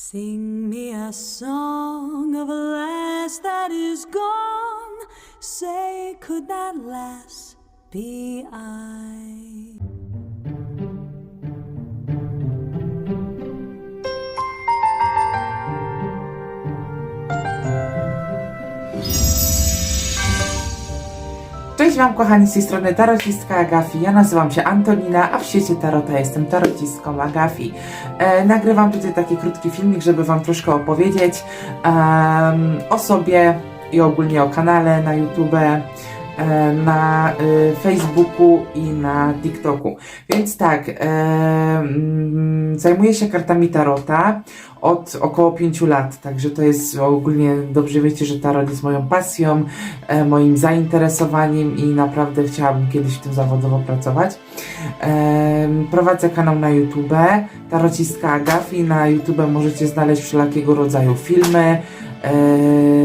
Sing me a song of a lass that is gone. Say, could that lass be I? Cześć Wam kochani, z tej strony tarocistka Agafi. Ja nazywam się Antonina, a w świecie tarota jestem tarotistką Agafi. E, nagrywam tutaj taki krótki filmik, żeby Wam troszkę opowiedzieć o sobie i ogólnie o kanale na YouTube, e, na y, Facebooku i na TikToku. Więc tak, e, mm, zajmuję się kartami tarota od około 5 lat, także to jest ogólnie dobrze wiecie, że tarot jest moją pasją, e, moim zainteresowaniem i naprawdę chciałabym kiedyś w tym zawodowo pracować. Prowadzę kanał na YouTube, tarocistka Agafi. Na YouTube możecie znaleźć wszelakiego rodzaju filmy, e,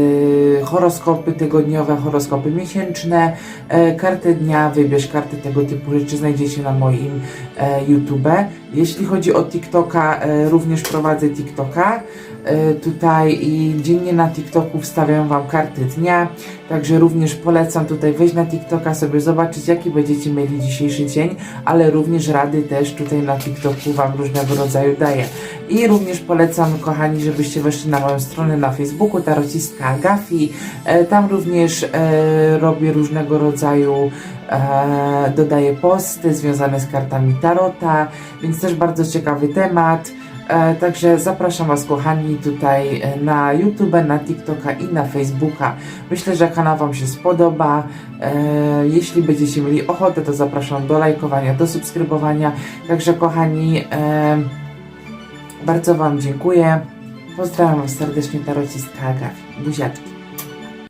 horoskopy tygodniowe, horoskopy miesięczne, e, kartę dnia, wybierz karty tego typu rzeczy znajdziecie na moim e, YouTube. Jeśli chodzi o TikToka, e, również prowadzę TikToka. Tutaj i dziennie na TikToku wstawiam Wam karty dnia, także również polecam tutaj wejść na TikToka, sobie zobaczyć jaki będziecie mieli dzisiejszy dzień, ale również rady też tutaj na TikToku Wam różnego rodzaju daję. I również polecam, kochani, żebyście weszli na moją stronę na Facebooku, tarocistka Agafi. E, tam również e, robię różnego rodzaju, e, dodaję posty związane z kartami tarota, więc też bardzo ciekawy temat. Także zapraszam Was, kochani, tutaj na YouTube, na TikToka i na Facebooka. Myślę, że kanał Wam się spodoba. Jeśli będziecie mieli ochotę, to zapraszam do lajkowania, do subskrybowania. Także, kochani, bardzo Wam dziękuję. Pozdrawiam serdecznie, tarocistka Agafi. Buziaczki.